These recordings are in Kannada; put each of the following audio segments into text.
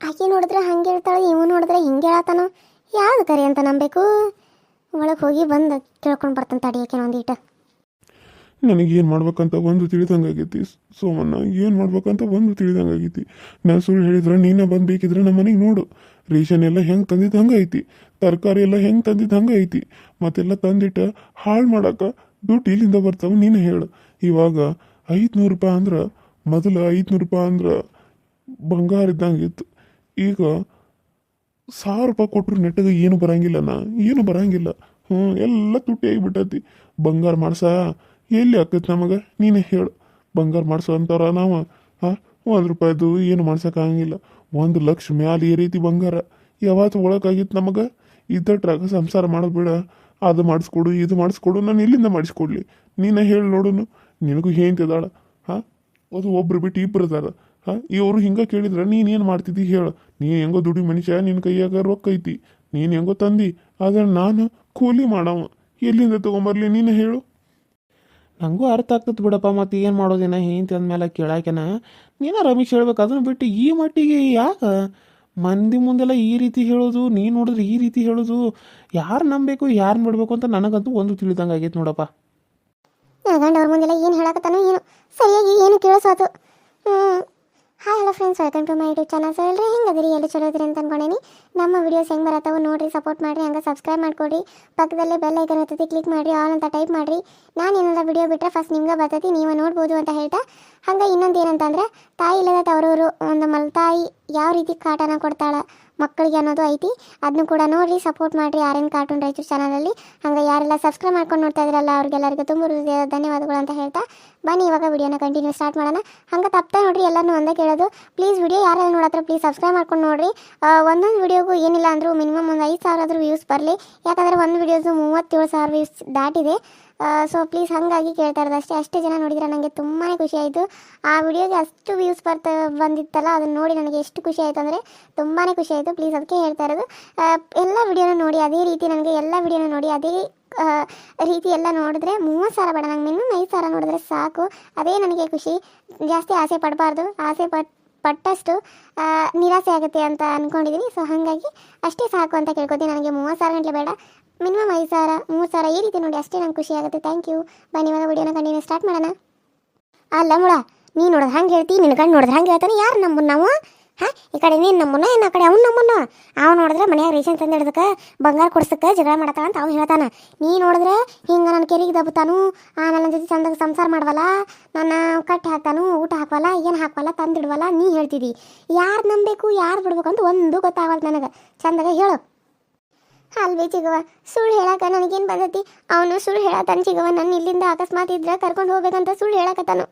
ಆಕೆ ನೋಡಿದ್ರೆ ಹಂಗೆ ಹೇಳ್ತಾಳೆ ಇವ್ ನೋಡಿದ್ರೆ ಹಿಂಗೆ ಹೇಳತ್ತಾನೋ? ಯಾವ್ದು ಕರಿ ಅಂತ ನಂಬೇಕು? ಒಳಗೆ ಹೋಗಿ ಬಂದು ಕೇಳ್ಕೊಂಡು ಬರ್ತಾನೆ ತಡಿಯಕ್ಕೆ ಒಂದೀಟ ನನಗೇನು ಮಾಡ್ಬೇಕಂತ ಒಂದು ತಿಳಿದಂಗಾಗೈತಿ ಸೋಮಣ್ಣ, ಏನು ಮಾಡ್ಬೇಕಂತ ಒಂದು ತಿಳಿದಂಗಾಗೈತಿ. ನಾನು ಸುಳ್ಳು ಹೇಳಿದ್ರೆ ನೀನೇ ಬಂದು ಬೇಕಿದ್ರೆ ನಮ್ಮ ಮನೆಗೆ ನೋಡು. ರೇಷನ್ ಎಲ್ಲ ಹೆಂಗೆ ತಂದಿದ್ದು ಹಂಗೆ ಐತಿ ತರಕಾರಿ ಎಲ್ಲ ಹೆಂಗೆ ತಂದಿದ್ದು ಹಂಗೆ ಐತಿ ಮತ್ತೆಲ್ಲ ತಂದಿಟ್ಟು ಹಾಳು ಮಾಡೋಕೆ ದುಡ್ಡು ಇಲ್ಲಿಂದ ಬರ್ತಾವೆ, ನೀನು ಹೇಳು. ಇವಾಗ ಐದುನೂರು ರೂಪಾಯಿ ಅಂದ್ರೆ, ಮೊದಲು ಐದುನೂರು ರೂಪಾಯಿ ಅಂದ್ರೆ ಬಂಗಾರ ಇದ್ದಂಗೆ ಇತ್ತು. ಈಗ ಸಾವಿರ ರೂಪಾಯಿ ಕೊಟ್ಟರು ನೆಟ್ಟಗೆ ಏನು ಬರಂಗಿಲ್ಲನ ಏನು ಬರಂಗಿಲ್ಲ. ಹ್ಞೂ ಎಲ್ಲ ತುಟ್ಟಿ ಆಗಿಬಿಟ್ಟತಿ. ಬಂಗಾರ ಮಾಡ್ಸ? ಎಲ್ಲಿ ಆಗ್ತೈತೆ ನಮಗೆ? ನೀನೇ ಹೇಳು. ಬಂಗಾರ ಮಾಡ್ಸೋ ಅಂತಾರ ನಾವು. ಹಾಂ, ಒಂದು ರೂಪಾಯಿದು ಏನು ಮಾಡ್ಸೋಕ್ಕಾಗಂಗಿಲ್ಲ ಒಂದು ಲಕ್ಷ ಮ್ಯಾಲೆ ರೀತಿ ಬಂಗಾರ. ಯಾವತ್ತು ಒಳಗಾಗಿತ್ತು ನಮಗೆ? ಇದ್ದಟ್ರಾಗ ಸಂಸಾರ ಮಾಡೋದು ಬೇಡ. ಅದು ಮಾಡಿಸ್ಕೊಡು, ಇದು ಮಾಡಿಸ್ಕೊಡು, ನಾನು ಇಲ್ಲಿಂದ ಮಾಡಿಸ್ಕೊಡ್ಲಿ. ನೀನೇ ಹೇಳಿ ನೋಡುನು. ನಿನಗೂ ಹೇಂತಿದ್ದಾಳ ಹಾಂ, ಅದು ಒಬ್ರು ಬಿಟ್ಟು ಇಬ್ಬರು ಹಾಂ ಇವರು ಹಿಂಗೆ ಕೇಳಿದ್ರೆ ನೀನೇನು ಏನು ಮಾಡ್ತಿದ್ದಿ ಹೇಳು. ನೀ ಹೆಂಗೋ ದುಡಿ ಮನುಷ್ಯ ನಿನ್ನ ಕೈಯಾಗ ರೊಕ್ಕ ಐತಿ. ನೀನು ಹೆಂಗೋ ತಂದಿ. ಆದರೆ ನಾನು ಕೂಲಿ ಮಾಡವ ಎಲ್ಲಿಂದ ತೊಗೊಂಬರ್ಲಿ ನೀನು ಹೇಳು. ನನಗೂ ಅರ್ಥ ಆಗ್ತದೆ ಬಿಡಪ್ಪ ಮತ್ತು ಏನು ಮಾಡೋದೇನ ಹೆಂಡತಿ ಅಂದಮೇಲೆ ಕೇಳಾಕೆನ ನೀನ ರಮೇಶ್ ಹೇಳ್ಬೇಕು ಅದನ್ನು ಬಿಟ್ಟು ಈ ಮಟ್ಟಿಗೆ ಯಾಕೆ? ಮಂದಿ ಮುಂದೆಲ್ಲ ಈ ರೀತಿ ಹೇಳೋದು ನೀನು ನೋಡಿದ್ರೆ ಈ ರೀತಿ ಹೇಳೋದು. ಯಾರು ನಂಬಬೇಕು ಯಾರು ಬಿಡಬೇಕು ಅಂತ ನನಗಂತೂ ಒಂದು ತಿಳಿದಂಗೆ ಆಗೈತೆ ನೋಡಪ್ಪ. ನನ್ನ ಗಂಡ ಅವ್ರ ಮುಂದೆಲ್ಲ ಏನು ಹೇಳಕತ್ತಾನೋ ಏನು. ಸರಿಯಾಗಿ ಏನು ಕೇಳಿಸೋದು ಹ್ಞೂ hi hello friends welcome to my YouTube channel so ಎಲ್ಲರೂ ಹೆಂಗದಿರಿ ಎಲ್ಲಿ ಚಲೋ ಇದ್ರಿ ಅಂತ ಅನ್ಕೊಂಡೇನಿ. ನಮ್ಮ ವಿಡಿಯೋಸ್ ಹೆಂಗೆ ಬರತ್ತವು ನೋಡಿ ಸಪೋರ್ಟ್ ಮಾಡಿರಿ, ಹಂಗೆ ಸಬ್ಸ್ಕ್ರೈಬ್ ಮಾಡ್ಕೊಡ್ರಿ. ಪಕ್ಕದಲ್ಲೇ ಬೆಲ್ ಐಕನ್ ಹತ್ತತಿ ಕ್ಲಿಕ್ ಮಾಡಿರಿ ಆಲ್ ಅಂತ ಟೈಪ್ ಮಾಡಿರಿ. ನಾನು ಏನಾರ ವಿಡಿಯೋ ಬಿಟ್ಟರೆ ಫಸ್ಟ್ ನಿಮ್ಗೆ ಬರ್ತೈತಿ, ನೀವು ನೋಡ್ಬೋದು ಅಂತ ಹೇಳ್ತಾ. ಹಂಗೆ ಇನ್ನೊಂದು ಏನಂತಂದ್ರೆ, ತಾಯಿ ಇಲ್ಲದ ತವರೂರು, ಒಂದು ಮಲ್ ತಾಯಿ ಯಾವ ರೀತಿ ಕಾಟನ ಕೊಡ್ತಾಳ ಮಕ್ಕಳಿಗೆ ಅನ್ನೋದು ಐತಿ. ಅದನ್ನು ಕೂಡ ನೋಡಿ ಸಪೋರ್ಟ್ ಮಾಡಿರಿ ಆರ್ ಎನ್ ಕಾರ್ಟೂನ್ ರಾಯಚೂರು ಚಾನಲಲ್ಲಿ ಹಂಗೆ ಯಾರೆಲ್ಲ ಸಬ್ಸ್ಕ್ರೈಬ್ ಮಾಡ್ಕೊಂಡು ನೋಡ್ತಾ ಇದ್ರಲ್ಲ, ಅವ್ರಿಗೆಲ್ಲರಿಗೂ ತುಂಬ ಧನ್ಯವಾದಗಳು ಅಂತ ಹೇಳ್ತಾ ಬನ್ನಿ, ಇವಾಗ ವಿಡಿಯೋನ ಕಂಟಿನ್ಯೂ ಸ್ಟಾರ್ಟ್ ಮಾಡೋಣ. ಹಂಗೆ ತಪ್ತಾ ನೋಡಿರಿ ಎಲ್ಲರೂ ಒಂದೇ ಕೇಳೋದು. ಪ್ಲೀಸ್ ವಿಡಿಯೋ ಯಾರೆಲ್ಲ ನೋಡತ್ರ ಪ್ಲೀಸ್ ಸಬ್ಸ್ಕ್ರೈಬ್ ಮಾಡ್ಕೊಂಡು ನೋಡಿರಿ. ಒಂದೊಂದು ವಿಡಿಯೋಗೂ ಏನಿಲ್ಲ ಅಂದರೂ ಮಿನಿಮಮ್ ಒಂದು ಐದು ಸಾವಿರ ಆದರೂ ವ್ಯೂಸ್ ಬರಲಿ. ಯಾಕಂದರೆ ಒಂದು ವಿಡಿಯೋಸು ಮೂವತ್ತೇಳು ಸಾವಿರ ವ್ಯೂಸ್ ದಾಟಿದೆ. ಸೊ ಪ್ಲೀಸ್ ಹಾಗಾಗಿ ಕೇಳ್ತಾ ಇರೋದು ಅಷ್ಟೇ ಅಷ್ಟೇ ಜನ ನೋಡಿದ್ರೆ ನನಗೆ ತುಂಬಾ ಖುಷಿ ಆಯಿತು. ಆ ವಿಡಿಯೋಗೆ ಅಷ್ಟು ವ್ಯೂಸ್ ಬರ್ತಾ, ಬಂದಿತ್ತಲ್ಲ, ಅದನ್ನು ನೋಡಿ ನನಗೆ ಎಷ್ಟು ಖುಷಿ ಆಯಿತು ಅಂದರೆ ತುಂಬಾ ಖುಷಿ ಆಯಿತು. ಪ್ಲೀಸ್ ಅದಕ್ಕೆ ಹೇಳ್ತಾ ಇರೋದು. ಎಲ್ಲ ವಿಡಿಯೋನ ನೋಡಿ, ಅದೇ ರೀತಿ ನನಗೆ ಎಲ್ಲ ವಿಡಿಯೋನ ನೋಡಿ, ಅದೇ ರೀತಿ ಎಲ್ಲ ನೋಡಿದ್ರೆ ಮೂವತ್ತು ಸಾವಿರ ಬೇಡ. ನಂಗೆ ಮಿನಿಮಮ್ ಐದು ಸಾವಿರ ನೋಡಿದ್ರೆ ಸಾಕು. ಅದೇ ನನಗೆ ಖುಷಿ. ಜಾಸ್ತಿ ಆಸೆ ಪಡಬಾರ್ದು. ಆಸೆ ಪಟ್, ಪಟ್ಟಷ್ಟು ನಿರಾಸೆ ಆಗುತ್ತೆ ಅಂತ ಅಂದ್ಕೊಂಡಿದ್ದೀನಿ ಸೊ ಹಾಗಾಗಿ ಅಷ್ಟೇ ಸಾಕು ಅಂತ ಕೇಳ್ಕೊತೀನಿ. ನನಗೆ ಮೂವತ್ತು ಸಾವಿರ ಗಂಟೆ ಬೇಡ. ಮಿನಿಮಮ್ ಐದು ಸಾವಿರ, ಮೂರು ಸಾವಿರ ಈ ರೀತಿ ನೋಡಿ, ಅಷ್ಟೇ ನಂಗೆ ಖುಷಿ ಆಗುತ್ತೆ. ಥ್ಯಾಂಕ್ ಯು ಬನ್ನಿ, ಇವಾಗ ವಿಡಿಯೋನ ಕಂಟಿನ್ಯೂ ಸ್ಟಾರ್ಟ್ ಮಾಡೋಣ. ಅಲ್ಲ ಮುಳ ನೀ ನೋಡೋದು ಹಂಗೆ ಹೇಳ್ತಿ ನಿನ್ನ ಗಂಡು ನೋಡಿದ್ರೆ ಹಂಗೆ ಹೇಳ್ತಾನೆ, ಯಾರು ನಮ್ಮನ್ನ ನಾವು? ಹಾಂ, ಈ ಕಡೆ ನೀನು ನಮ್ಮನ್ನ ಏನು ಆ ಕಡೆ ಅವ್ನು ನಮ್ಮನ್ನ? ಅವ್ನು ನೋಡಿದ್ರೆ ಮನ್ಯಾಗ ರೇಷನ್ ತಂದು ಹಿಡ್ದಕ್ಕೆ, ಬಂಗಾರ ಕೊಡ್ಸಕ್ಕೆ ಜಗಳ ಮಾಡತ್ತಾನ ಅಂತ ಅವ್ನು ಹೇಳ್ತಾನೆ. ನೀ ನೋಡಿದ್ರೆ ಹಿಂಗೆ ನನ್ನ ಕೆರಿಗೆ ದಬ್ಬತಾನು ನನ್ನ ಜೊತೆ ಚಂದಾಗ ಸಂಸಾರ ಮಾಡವಲ್ಲ, ನನ್ನ ಕಟ್ಟಿ ಹಾಕ್ತಾನು, ಊಟ ಹಾಕವಲ್ಲ, ಏನು ಹಾಕವಲ್ಲ, ತಂದಿಡ್ವಲ್ಲ, ನೀ ಹೇಳ್ತಿದ್ದಿ ಯಾರು ನಂಬಬೇಕು, ಯಾರು ಬಿಡ್ಬೇಕು ಅಂತ ಒಂದು ಗೊತ್ತಾಗಲ್ಲ ನನಗೆ. ಚಂದಾಗ ಹೇಳು. ಅಲ್ವೇ ಚಿಗವ. ಸುಳ್ಳು ಹೇಳಕ ನನಗೇನು ಬಂದತಿ ಅವನು ಸುಳ್ಳು ಹೇಳತ್ತಾನ ಚಿಗವ. ನನ್ನ ಇಲ್ಲಿಂದ ಅಕಸ್ಮಾತ್ ಇದ್ರೆ ಕರ್ಕೊಂಡು ಹೋಗ್ಬೇಕಂತ ಸುಳ್ಳು ಹೇಳಕತ್ತಾನು.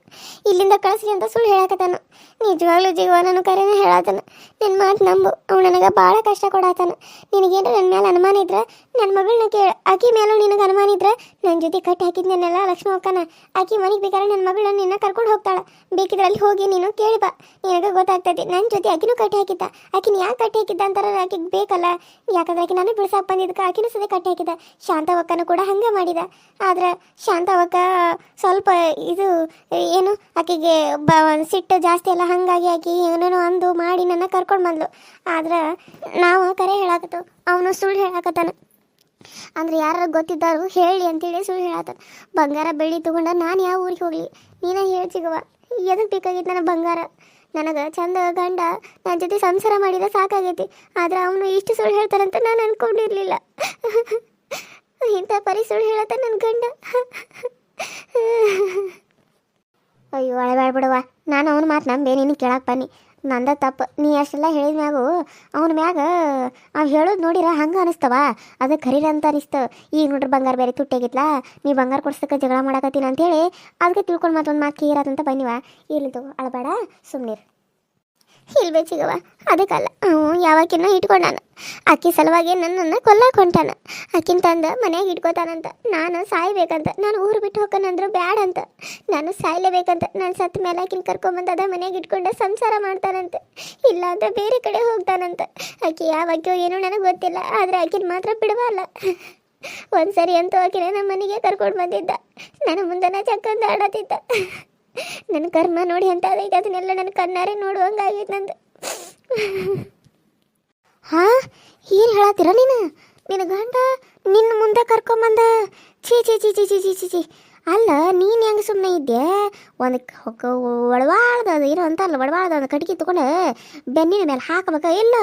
ಇಲ್ಲಿಂದ ಕಳಿಸ್ಲಿ ಅಂತ ಸುಳ್ಳು ಹೇಳಕತ್ತಾನು. ನಿಜವಾಗ್ಲೂ ಜಿಗವ ನಾನು ಕರೆನೇ ಹೇಳತ್ತಾನ ನನ್ನ ಮಾತು ನಂಬು. ಅವ್ನು ನನಗೆ ಭಾಳ ಕಷ್ಟ ಕೊಡತ್ತಾನ ನಿನಗೇನು ನನ್ನ ಮೇಲೆ ಅನುಮಾನ ಇದ್ರೆ? ನನ್ನ ಮಗಳನ್ನ ಕೇಳ. ಆಕಿ ಮೇಲೂ ನಿನಗೆ ಅನುಮಾನ ಇದ್ರೆ? ನನ್ನ ಜೊತೆ ಕಟ್ಟಿ ಹಾಕಿದ್ನೆಲ್ಲ ಲಕ್ಷ್ಮಿ ಅಕ್ಕನ. ಆಕಿ ಮನೆಗೆ ಬೇಕಾದ್ರೆ ನನ್ನ ಮಗಳನ್ನ ನಿನ್ನ ಕರ್ಕೊಂಡು ಹೋಗ್ತಾಳ. ಬೇಕಿದ್ರೆ ಅಲ್ಲಿ ಹೋಗಿ ನೀನು ಕೇಳಿ ಬಾ. ನಿನಗೆ ಗೊತ್ತಾಗ್ತೈತಿ ನನ್ನ ಜೊತೆ ಆಕಿನೂ ಕಟ್ಟಿ ಹಾಕಿದ್ದ. ಆಕಿನ ಯಾಕೆ ಕಟ್ಟಿ ಹಾಕಿದ್ದ ಅಂತಾರ ಆಕಿಗೆ ಬೇಕಲ್ಲ. ಯಾಕಂದ್ರೆ ಆಕೆ ನಾನು ಬಿಡ್ಸಾಕ್ ಬಂದಿದ್ದಕ್ಕೆ ಆಕಿನೂ ಸದೆ ಕಟ್ಟಿ ಹಾಕಿದ. ಶಾಂತವಕ್ಕನ ಕೂಡ ಹಂಗೆ ಮಾಡಿದ. ಆದ್ರೆ ಶಾಂತವಕ್ಕ ಸ್ವಲ್ಪ ಇದು, ಏನು, ಆಕೆಗೆ ಬ ಸಿಟ್ಟು ಜಾಸ್ತಿ ಎಲ್ಲ ಹಂಗಾಗಿ ಆಕಿ ಏನೇನೋ ಅಂದು ಮಾಡಿ ನನ್ನ ಕರ್ಕೊಂಡು ಬಂದ್ಲು. ಆದ್ರೆ ನಾವು ಕರೆ ಹೇಳಾಕತ್ತು. ಅವನು ಸುಳ್ಳು ಹೇಳಾಕತ್ತಾನ. ಅಂದ್ರೆ ಯಾರು ಗೊತ್ತಿದ್ದಾರು ಹೇಳಿ ಅಂತೇಳಿ ಸುಳ್ಳು ಹೇಳತ್ತ ಬಂಗಾರ ಬೆಳ್ಳಿ ತಗೊಂಡ ನಾನು ಯಾವ ಊರಿಗೆ ಹೋಗ್ಲಿ? ನೀನೇ ಹೇಳ್ ಸಿಗವ ಎದಕ್ಕೆ ಬೇಕಾಗಿತ್ತು ನನ್ನ ಬಂಗಾರ? ನನಗೆ ಚಂದ ಗಂಡ ನನ್ನ ಜೊತೆ ಸಂಸಾರ ಮಾಡಿದ ಸಾಕಾಗೈತಿ. ಆದ್ರೆ ಅವನು ಇಷ್ಟು ಸುಳ್ಳು ಹೇಳ್ತಾರಂತ ನಾನು ಅನ್ಕೊಂಡಿರ್ಲಿಲ್ಲ. ಇಂಥ ಪರಿ ಸುಳ್ಳು ಹೇಳತ್ತ ನನ್ನ ಗಂಡ. ಅಯ್ಯೋ ಅಳಬೇಡ ಬಿಡವ ನಾನು ಅವನ ಮಾತು ನಂಬೆ, ನೀನು ಕೇಳಕ್ಕೆ ಬನ್ನಿ. ನಂದ ತಪ್ಪು. ನೀ ಅಷ್ಟೆಲ್ಲ ಹೇಳಿದ ಮ್ಯಾಗು ಅವ್ನ ಮ್ಯಾಗ ಅವ್ ಹೇಳೋದು ನೋಡಿರ ಹಂಗೆ ಅನಿಸ್ತವ. ಅದು ಖರೀರ ಅಂತ ಅನಿಸ್ತು. ಈಗ ನೋಡ್ರಿ ಬಂಗಾರ ಬೇರೆ ತುಟ್ಟಾಗಿತ್ಲಾ, ನೀ ಬಂಗಾರ ಕೊಡ್ಸಕ್ಕೆ ಜಗಳ ಮಾಡಕತ್ತೀನಿ ಅಂತೇಳಿ ಅದಕ್ಕೆ ತಿಳ್ಕೊಂಡು ಮತ್ತೊಂದು ಮಾತು ಕೀರದಂತ ಬನ್ನಿವ ಇರ್ಲಿ ಅಳಬೇಡ ಸುಮ್ಮನಿರು ಇಲ್ವೇ ಸಿಗವ ಅದಕ್ಕಲ್ಲ ಅವ ಯಾವಾಕಿನ ಇಟ್ಕೊಂಡಾನ. ಅಕ್ಕಿ ಸಲುವಾಗಿ ನನ್ನನ್ನು ಕೊಲ್ಲಕ್ಕೆ ಹೊಂಟಾನ ಆಕಿನ ತಂದ ಮನೆಯಾಗ ಇಟ್ಕೋತಾನಂತ. ನಾನು ಸಾಯ್ಬೇಕಂತ. ನಾನು ಊರು ಬಿಟ್ಟು ಹೋಗೋಣಂದ್ರು ಬ್ಯಾಡ ಅಂತ ನಾನು ಸಾಯ್ಲೇಬೇಕಂತ. ನಾನು ಸತ್ತ ಮೇಲೆ ಆಕಿನ ಅದ ಮನೆಯಾಗ ಇಟ್ಕೊಂಡು ಸಂಸಾರ ಮಾಡ್ತಾನಂತೆ. ಇಲ್ಲ ಅಂತ ಬೇರೆ ಕಡೆ ಹೋಗ್ತಾನಂತ. ಆಕಿ ಯಾವಾಗ್ಯೋ ಏನೋ ನನಗೆ ಗೊತ್ತಿಲ್ಲ. ಆದರೆ ಆಕಿನ ಮಾತ್ರ ಬಿಡಬಲ್ಲ ಒಂದ್ಸರಿ ಅಂತೂ ಆಕಿನ ನಮ್ಮ ಮನೆಗೆ ಕರ್ಕೊಂಡು ಬಂದಿದ್ದ. ನನ್ನ ಮುಂದನ ಚಕ್ಕಂದು ಆಡತ್ತಿದ್ದ ನನ್ನ ಕರ್ಮ ನೋಡಿ ಅಂತ ಈಗ ಅದನ್ನೆಲ್ಲ ನನ್ನ ಕಣ್ಣಾರೆ ನೋಡುವಂಗಾಗೈತೆ ನಂದು. ಹಾ? ಏನು ಹೇಳತ್ತೀರ ನೀನು? ನಿನ್ನ ಗಂಡ ನಿನ್ನ ಮುಂದೆ ಕರ್ಕೊಂಬಂದ. ಛೀ ಛೀ ಛೀ ಛೀ ಛೀ ಛೀ ಛೀ. ಅಲ್ಲ, ನೀನು ಹೆಂಗೆ ಸುಮ್ಮನೆ ಇದ್ದೆ ಒಂದು ಅದು ಏನೋ ಅಂತಲ್ಲ ಒಳವಾಳ್ದ ಒಂದು ಕಟ್ಗೆ ತಗೊಂಡು ಬೆನ್ನಿನ ಮೇಲೆ ಹಾಕಬೇಕ ಇಲ್ಲ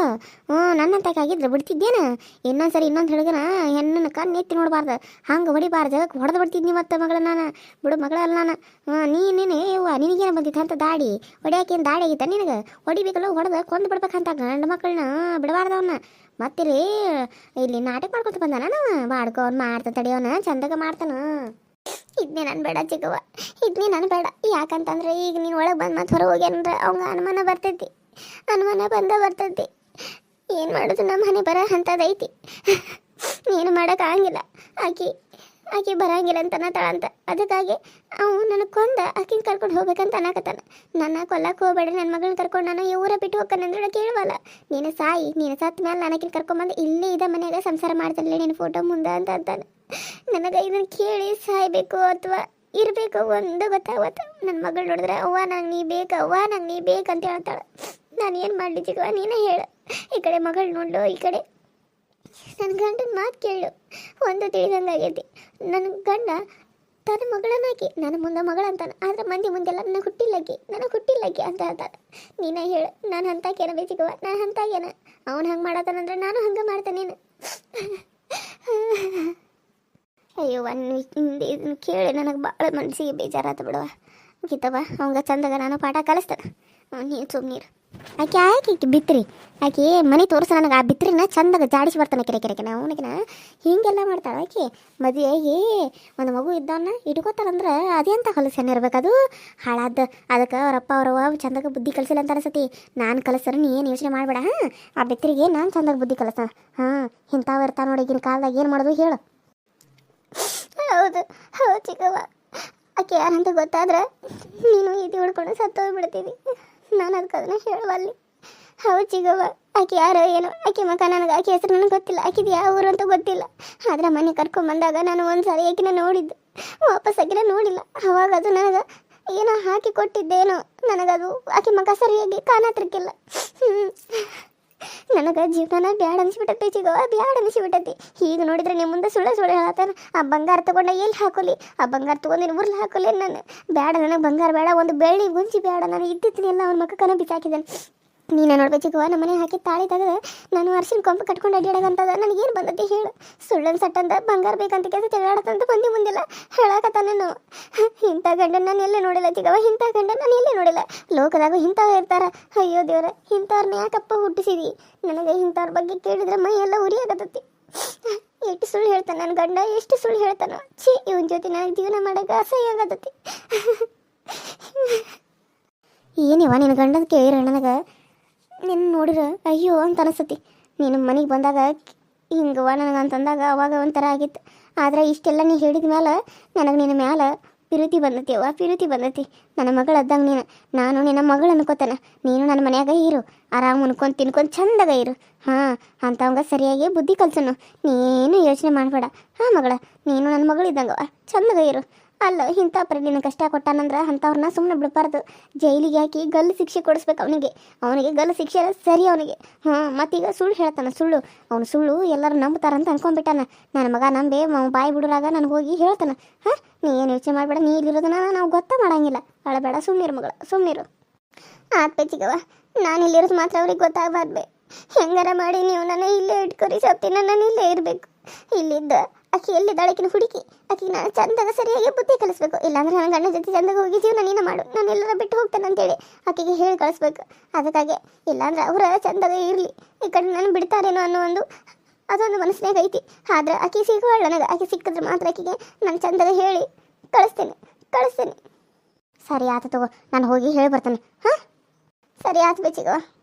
ಹ್ಞೂ ನನ್ನಂತಕ್ಕೆ ಆಗಿದ್ರೆ ಬಿಡ್ತಿದ್ದೇನು? ಇನ್ನೊಂದು ಸರಿ ಇನ್ನೊಂದು ಹಿಡ್ಗನ ಹೆಣ್ಣನ್ನು ಕಣ್ಣು ಎತ್ತಿ ನೋಡಬಾರ್ದು. ಹಂಗೆ ಹೊಡಿಬಾರ್ದು. ಹೊಡೆದು ಬಿಡ್ತಿದ್ನಿ ಮತ್ತೆ ಮಗಳ ನಾನು. ಬಿಡು ಮಗಳಲ್ಲ ನಾನು. ಹ್ಞೂ ನೀನೇನು ಏವ್ವ ನಿನಗೇನು ಬಂದಿತ್ತು ಅಂತ ದಾಡಿ? ಹೊಡಿಯಾಕೇನು ದಾಡಿ ಆಗಿತ್ತ ನಿನಗೆ? ಹೊಡಿಬೇಕಲ್ಲ, ಹೊಡೆದು ಕೊಂದು ಬಿಡ್ಬೇಕಂತ ಗಂಡು ಮಕ್ಕಳನ್ನ ಬಿಡಬಾರ್ದವನ್ನ ರೀ ಇಲ್ಲಿ ನಾಟಕ ಮಾಡ್ಕೊತ ಬಂದಾನ ನಾವು? ಬಾಡ್ಕೊ, ಅವ್ನು ಮಾಡ್ತಾನೆ ತಡಿಯೋನ, ಚಂದಾಗ ಮಾಡ್ತಾನ. ಇದನ್ನೇ ನಾನು ಬೇಡ ಚಿಕ್ಕವ್ವ. ಇದನ್ನೇ ನಾನು ಬೇಡ. ಯಾಕಂತಂದ್ರೆ ಈಗ ನೀನು ಒಳಗೆ ಬಂದು ಮತ್ತೆ ಹೊರಗೆ ಹೋಗ್ಯಾನಂದ್ರೆ ಅವಂಗ ಅನುಮಾನ ಬರ್ತೈತಿ. ಅನುಮಾನ ಬಂದ ಬರ್ತೈತಿ. ಏನು ಮಾಡೋದು ನಮ್ಮ ಮನೆ ಬರ ಅಂಥದ್ದೈತಿ ಏನು ಮಾಡೋಕ್ಕಾಗಿಲ್ಲ ಆಕೆ ಆಕೆ ಬರಂಗಿಲ್ಲ ಅಂತ ತಾಳಂತ. ಅದಕ್ಕಾಗಿ ಅವನು ನನಗೆ ಕೊಂದ ಆಕಿನ ಕರ್ಕೊಂಡು ಹೋಗ್ಬೇಕಂತ ಅನ್ನಕತ್ತಾನ. ನನ್ನ ಕೊಲ್ಲಕ್ಕೆ ಹೋಗಬೇಡ ನನ್ನ ಮಗಳನ್ನ ಕರ್ಕೊಂಡು ನಾನು ಈ ಊರ ಬಿಟ್ಟು ಹೋಗ್ತಾನಂದ್ರೆ ಕೇಳುವಲ್ಲ. ನೀನು ಸಾಯಿ, ನೀನು ಸತ್ತ ಮೇಲೆ ನಾನು ಆಕಿನ ಕರ್ಕೊಂಬಂದು ಇಲ್ಲೇ ಇದ್ದ ಮನೆಯಲ್ಲೇ ಸಂಸಾರ ಮಾಡ್ತಾನಲ್ಲ ನಿನ್ನ ಫೋಟೋ ಮುಂದೆ ಅಂತ ಅಂತಾನೆ. ನನಗೆ ಇದನ್ನು ಕೇಳಿ ಸಾಯ್ಬೇಕು ಅಥವಾ ಇರಬೇಕು ಒಂದು ಗೊತ್ತಾಗುತ್ತೆ ನನ್ನ ಮಗಳು ನೋಡಿದ್ರೆ, ಅವ್ವ, ನಂಗೆ ನೀ ಬೇಕು, ಅವ್ವ, ನಂಗೆ ನೀ ಬೇಕಂತ ಹೇಳ್ತಾಳೆ. ನಾನು ಏನು ಮಾಡಲಿ ಚಿಕ್ಕವ ನೀನೇ ಹೇಳು. ಈ ಕಡೆ ಮಗಳು ನೋಡ್ಲು, ಈ ಕಡೆ. ನನ್ನ ಗಂಡನ ಮಾತು ಕೇಳು. ಒಂದು ತಿಳಿದಂಗಾಗೈತಿ ನನ್ನ ಗಂಡ ತನ್ನ ಮಗಳನ್ನಾಕಿ ನನ್ನ ಮುಂದೆ ಮಗಳಂತಾನೆ ಆದರೆ ಮಂದಿ ಮುಂದೆಲ್ಲ ನನ್ನ ಹುಟ್ಟಿಲ್ಲಕ್ಕಿ ನನಗೆ ಹುಟ್ಟಿಲ್ಲಕ್ಕಿ ಅಂತ ಹೇಳ್ತಾನೆ ನೀನೇ ಹೇಳು. ನಾನು ಅಂತಾಕೇನ ಬೇಚಿಕವ ನಾನು ಅಂತಾಗೇನ ಅವನು ಹಂಗೆ ಮಾಡತ್ತಾನಂದ್ರೆ ನಾನು ಹಂಗೆ ಮಾಡ್ತಾನೇನು ಅಯ್ಯೋ, ಒಂದು ಇದನ್ನು ಕೇಳಿ ನನಗೆ ಭಾಳ ಮನಸ್ಸಿಗೆ ಬೇಜಾರಾತು ಬಿಡುವ ಗೀತವ ಅವಂಗ ಚಂದಾಗ ನಾನು ಪಾಠ ಕಲಿಸ್ತಾನೆ. ನೀನು ಸುಮ್ಮನೀರು ಆಕೆ ಆಕೆ ಆಕೆ ಬಿತ್ರಿ. ಆಕೆ ಮನೆ ತೋರಿಸ ನನಗೆ, ಆ ಬಿತ್ರಿನ ಚಂದಾಗ ಜಾಡಿಸಿ ಬರ್ತಾನೆ ಕೆರೆ, ಕೆರೆಗೆ. ನಾವು ಅವನಿಗೆ ಹೀಗೆಲ್ಲ ಮಾಡ್ತಾಳೆ ಆಕೆ. ಮದುವೆಯಾಗಿ ಒಂದು ಮಗು ಇದ್ದವನ್ನ ಇಟ್ಕೋತಾರಂದ್ರೆ ಅದೆಂತ ಹೊಲಸೇನೆ ಇರ್ಬೇಕದು ಹಾಳಾದ. ಅದಕ್ಕೆ ಅವರಪ್ಪ ಅವರವ್ವ ಚಂದಾಗ ಬುದ್ಧಿ ಕಲಿಸಿಲ್ಲ ಅಂತ ಅನಿಸತಿ ನಾನು ಕಲಿಸ್ತಾರೆ ನೀ ಏನು ಯೋಚನೆ ಮಾಡಬೇಡ, ಹಾಂ? ಆ ಬಿತ್ತರಿಗೆ ನಾನು ಚಂದಾಗ ಬುದ್ಧಿ ಕಲಿಸ್ತಾನೆ. ಹಾಂ, ಇಂಥವು ಇರ್ತಾನೆ ನೋಡಿ ಈಗಿನ ಕಾಲದಾಗ ಏನು ಮಾಡೋದು ಹೇಳು. ಹೌದು ಹೌದು ಚಿಕ್ಕವ್ವ. ಆಕೆ ಯಾರಂತ ಗೊತ್ತಾದ್ರೆ ನೀನು ಇದು ಹುಡ್ಕೊಂಡು ಸತ್ತೋಗ್ಬಿಡ್ತೀನಿ ನಾನು ಅದಕ್ಕೆ ಅದನ್ನ ಹೇಳುವಲ್ಲಿ ಹೌದು ಚಿಕ್ಕವ್ವ, ಆಕೆ ಯಾರೋ ಏನೋ, ಆಕೆ ಮಕ ನನಗೆ, ಆಕೆ ಹೆಸರು ನನಗೆ ಗೊತ್ತಿಲ್ಲ. ಆಕಿದು ಯಾವ ಊರು ಅಂತ ಗೊತ್ತಿಲ್ಲ. ಆದ್ರೆ ಮನೆ ಕರ್ಕೊಂಬಂದಾಗ ನಾನು ಒಂದು ಸಾರಿ ಆಕಿನ ನೋಡಿದ್ದು. ವಾಪಸ್ ಆಕಿನ ನೋಡಿಲ್ಲ. ಅವಾಗ ಅದು ನನಗೆ ಏನೋ ಹಾಕಿ ಕೊಟ್ಟಿದ್ದೇನೋ. ನನಗದು ಆಕೆ ಮಗ ಸರಿಯಾಗಿ ಕಾಣತ್ರಕ್ಕಿಲ್ಲ ಹ್ಞೂ ನನಗೆ ಜೀವನ ಬ್ಯಾಡ ಅನ್ಸ್ಬಿಟ್ಟೈತಿ ಚಿಗವ ಬ್ಯಾಡ ಅನ್ಸಿಬಿಟ್ಟೈತಿ. ಈಗ ನೋಡಿದ್ರೆ ನಿಮ್ಮ ಮುಂದೆ ಸುಳ್ಳು ಸುಳ್ಳು ಹೇಳತ್ತಾನ. ಆ ಬಂಗಾರ ತಗೊಂಡ ಎಲ್ಲಿ ಹಾಕೋಲಿ? ಆ ಬಂಗಾರ ತಗೊಂಡು ಊರ್ಲಿ ಹಾಕೋಲಿ ನಾನು? ಬ್ಯಾಡ, ನನಗೆ ಬಂಗಾರ ಬೇಡ, ಒಂದು ಬೆಳ್ಳಿ ಗುಂಜಿ ಬೇಡ ನಾನು ಇದ್ದಿದ್ದನ್ನೆಲ್ಲ ಅವ್ನ ಮಕ್ಕನ ಬಿಸಾಕಿದ್ದಾನೆ ನೀನೇ ನೋಡ್ಬೇಕು ನಮ್ಮ ಮನೆ ಹಾಕಿ ತಾಳಿ ನಾನು ಅರ್ಶಿನ ಕೊಂಪ ಕಟ್ಕೊಂಡು ನನಗೆ ನನಗೇನು ಬಂದತಿ ಹೇಳು. ಸುಳ್ಳನ್ ಸಟ್ಟಂದ ಬಂಗಾರ ಬೇಕಂತ ಕೆಲಸ ತೆಗಾಡತ್ತಂತ ಬಂದಿ ಮುಂದಿಲ್ಲ. ಹೇಳಕತ್ತಾನೇನು ಇಂಥ ಗಂಡ ನಾನು ಎಲ್ಲೇ ನೋಡಿಲ್ಲ ಚಿಕ್ಕವ ಇಂಥ ಗಂಡ ನಾನು ಎಲ್ಲೇ ನೋಡಿಲ್ಲ. ಲೋಕದಾಗ ಇಂಥವ್ ಇರ್ತಾರ. ಅಯ್ಯೋ ದೇವ್ರ ಇಂಥವ್ರನ್ನ ಯಾಕಪ್ಪ ಹುಟ್ಟಿಸಿದಿ? ನನಗೆ ಇಂಥವ್ರ ಬಗ್ಗೆ ಕೇಳಿದ್ರೆ ಮೈ ಎಲ್ಲ ಉರಿಯಾಗತ್ತತಿ ಎಷ್ಟು ಸುಳ್ಳು ಹೇಳ್ತಾನೆ ನನ್ನ ಗಂಡ, ಎಷ್ಟು ಸುಳ್ಳು ಹೇಳ್ತಾನೋ. ಛೀ, ಇವನ್ ಜೊತೆ ನನಗೆ ಜೀವನ ಮಾಡಕ್ಕೆ ಅಸಹ್ಯ ಆಗತ್ತತಿ. ಏನಿವ ನಿನ್ನ ಗಂಡನ ಕೇಳಿರ ನನಗೆ ನಿನ್ನ ನೋಡಿರ ಅಯ್ಯೋ ಅಂತ ಅನಿಸ್ತತಿ. ನೀನು ಮನೆಗೆ ಬಂದಾಗ ಹಿಂಗವ ನನಗೆ ಅಂತಂದಾಗ ಅವಾಗ ಒಂಥರ ಆಗಿತ್ತು. ಆದ್ರೆ ಇಷ್ಟೆಲ್ಲ ನೀ ಹೇಳಿದ ಮೇಲೆ ನನಗೆ ನಿನ್ನ ಮ್ಯಾಲೆ ಪಿರುತಿ ಬಂದತಿ ಅವ್ವ, ಪಿರುತಿ ಬಂದತಿ. ನನ್ನ ಮಗಳು ಅದ್ದಂಗೆ ನೀನು. ನಾನು ನಿನ್ನ ಮಗಳು ಅನ್ಕೋತಾನೆ. ನೀನು ನನ್ನ ಮನ್ಯಾಗ ಇರು. ಆರಾಮ್ ಉಣ್ಕೊಂಡು ತಿನ್ಕೊಂಡು ಚಂದಾಗ ಇರು. ಹಾಂ ಅಂಥವಂಗ ಸರಿಯಾಗಿ ಬುದ್ಧಿ ಕಲ್ಸನು. ನೀನು ಯೋಚನೆ ಮಾಡಬೇಡ. ಹಾಂ ಮಗಳ, ನೀನು ನನ್ನ ಮಗಳು ಇದ್ದಂಗವ ಚಂದಾಗ ಇರು. ಅಲ್ಲ, ಇಂಥ ನಿನ್ನ ಕಷ್ಟ ಕೊಟ್ಟಾನಂದ್ರೆ ಅಂಥವ್ರನ್ನ ಸುಮ್ಮನೆ ಬಿಡಬಾರ್ದು. ಜೈಲಿಗೆ ಹಾಕಿ ಗಲ್ಲು ಶಿಕ್ಷೆ ಕೊಡಿಸ್ಬೇಕು ಅವನಿಗೆ. ಅವನಿಗೆ ಗಲ್ಲು ಶಿಕ್ಷೆ ಸರಿ ಅವನಿಗೆ. ಹಾಂ ಮತ್ತೀಗ ಸುಳ್ಳು ಹೇಳ್ತಾನೆ, ಸುಳ್ಳು. ಅವನು ಸುಳ್ಳು ಎಲ್ಲರೂ ನಂಬ್ತಾರಂತ ಅನ್ಕೊಂಡ್ಬಿಟ್ಟಾನ. ನನ್ನ ಮಗ ನಂಬೆ ಬಾಯಿ ಬಿಡೋರಾಗ ನನಗೆ ಹೋಗಿ ಹೇಳ್ತಾನೆ. ಹಾಂ, ನೀ ಏನು ಯೋಚನೆ ಮಾಡಬೇಡ, ನೀ ಇಲ್ಲಿರೋದನ್ನ ನಾವು ಗೊತ್ತ ಮಾಡಂಗಿಲ್ಲ. ಅಳಬೇಡ ಸುಮ್ಮನಿರು ಮಗಳ ಸುಮ್ಮನಿರು ಆತ್ ಚಿಗವ ನಾನು ಇಲ್ಲಿರೋದು ಮಾತ್ರ ಅವ್ರಿಗೆ ಗೊತ್ತಾಗಬಾರ್ದು. ಹೆಂಗಾರ ಮಾಡಿ ನೀವು ನನ್ನ ಇಲ್ಲೇ ಇಟ್ಕೊರಿ ಸತ್ತಿನ ನಾನು ಇಲ್ಲೇ ಇರಬೇಕು. ಇಲ್ಲಿದ್ದ ಆಕೆ ಎಲ್ಲಿದ್ದಾಳಕಿನ ಹುಡುಕಿ ಆಕೆ ನಾನು ಚಂದಾಗ ಸರಿಯಾಗಿ ಬುದ್ಧಿ ಕಲಿಸ್ಬೇಕು. ಇಲ್ಲಾಂದ್ರೆ ನನ್ನ ಗಂಡ ಜೊತೆ ಚಂದಾಗ ಹೋಗಿ ಜೀವನ ನೀನು ಮಾಡು. ನಾನು ಎಲ್ಲರ ಬಿಟ್ಟು ಹೋಗ್ತೇನೆ ಅಂತೇಳಿ ಆಕೆಗೆ ಹೇಳಿ ಕಳಿಸ್ಬೇಕು. ಅದಕ್ಕಾಗಿ ಇಲ್ಲಾಂದ್ರೆ ಅವರ ಚಂದಾಗ ಇರಲಿ. ಈ ಕಡೆ ನಾನು ಬಿಡ್ತಾರೇನೋ ಅನ್ನೋ ಒಂದು ಅದೊಂದು ಮನಸ್ಸಿನಾಗ ಐತಿ. ಆದ್ರೆ ಆಕೆ ಸಿಗುವಳು ನನಗೆ ಆಕೆ ಸಿಕ್ಕಿದ್ರೆ ಮಾತ್ರ ಆಕೆಗೆ ನಾನು ಚಂದಾಗ ಹೇಳಿ ಕಳಿಸ್ತೇನೆ. ಕಳಿಸ್ತೇನೆ. ಸರಿ ಆತ ತಗೋ. ನಾನು ಹೋಗಿ ಹೇಳಿ ಬರ್ತೇನೆ. ಹಾಂ? ಸರಿ ಆತು ಬೇಚಿಗೋ